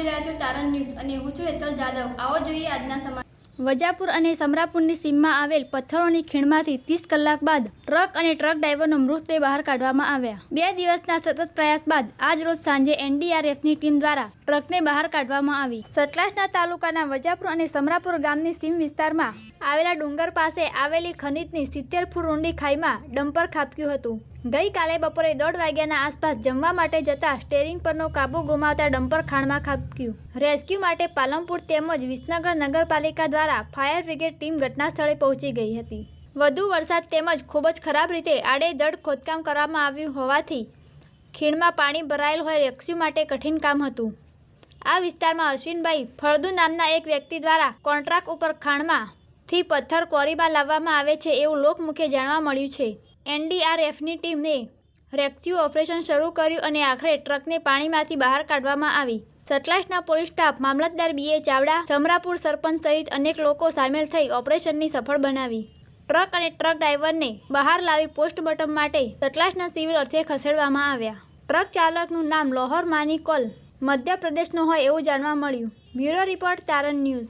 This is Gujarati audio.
જોઈ રહ્યા છો તારણ ન્યૂઝ અને હું છું હેતલ જાદવ. આવો જોઈએ આજના સમાચાર. વજાપુર અને સમરાપુરની સીમમાં આવેલ પથ્થરોની ખીણમાંથી ત્રીસ કલાક બાદ ટ્રક અને ટ્રક ડ્રાઈવરનો મૃતદેહ બહાર કાઢવામાં આવ્યા. બે દિવસના સતત પ્રયાસ બાદ આજ રોજ સાંજે એનડીઆરએફની ટીમ દ્વારા ટ્રકને બહાર કાઢવામાં આવી. સતલાસના તાલુકાના વજાપુર અને સમરાપુર ગામની સીમ વિસ્તારમાં આવેલા ડુંગર પાસે આવેલી ખનીજની સિત્તેર ફૂટ ઊંડી ખાઈમાં ડમ્પર ખાબક્યું હતું. ગઈકાલે બપોરે દોઢ વાગ્યાના આસપાસ જમવા માટે જતા સ્ટેરિંગ પરનો કાબુ ગુમાવતા ડમ્પર ખાણમાં ખાબક્યું. રેસ્ક્યુ માટે પાલનપુર તેમજ વિસનગર નગરપાલિકા દ્વારા ફાયર બ્રિગેડ ટીમ ઘટનાસ્થળે પહોંચી ગઈ હતી. વધુ વરસાદ તેમજ ખૂબ જ ખરાબ રીતે આડેધડ ખોદકામ કરવામાં આવ્યું હોવાથી ખીણમાં પાણી ભરાયેલ હોય રેસ્ક્યુ માટે કઠિન કામ હતું. આ વિસ્તારમાં અશ્વિનભાઈ ફળદુ નામના એક વ્યક્તિ દ્વારા કોન્ટ્રાક્ટ ઉપર ખાણમાંથી પથ્થર કોરીમાં લાવવામાં આવે છે એવું લોકમુખે જાણવા મળ્યું છે. એનડીઆરએફની ટીમને રેસ્ક્યુ ઓપરેશન શરૂ કર્યું અને આખરે ટ્રકને પાણીમાંથી બહાર કાઢવામાં આવી. સતલાસના પોલીસ સ્ટાફ, મામલતદાર બીએ ચાવડા સમરાપુર સરપંચ સહિત અનેક લોકો સામેલ થઈ ઓપરેશનની સફળ બનાવી. ટ્રક અને ટ્રક ડ્રાઈવરને બહાર લાવી પોસ્ટમોર્ટમ માટે સતલાસના સિવિલ અર્થે ખસેડવામાં આવ્યા. ટ્રક ચાલકનું નામ લોહર માની કોલ મધ્યપ્રદેશનો હોય એવું જાણવા મળ્યું. બ્યુરો રિપોર્ટ તારણ ન્યૂઝ.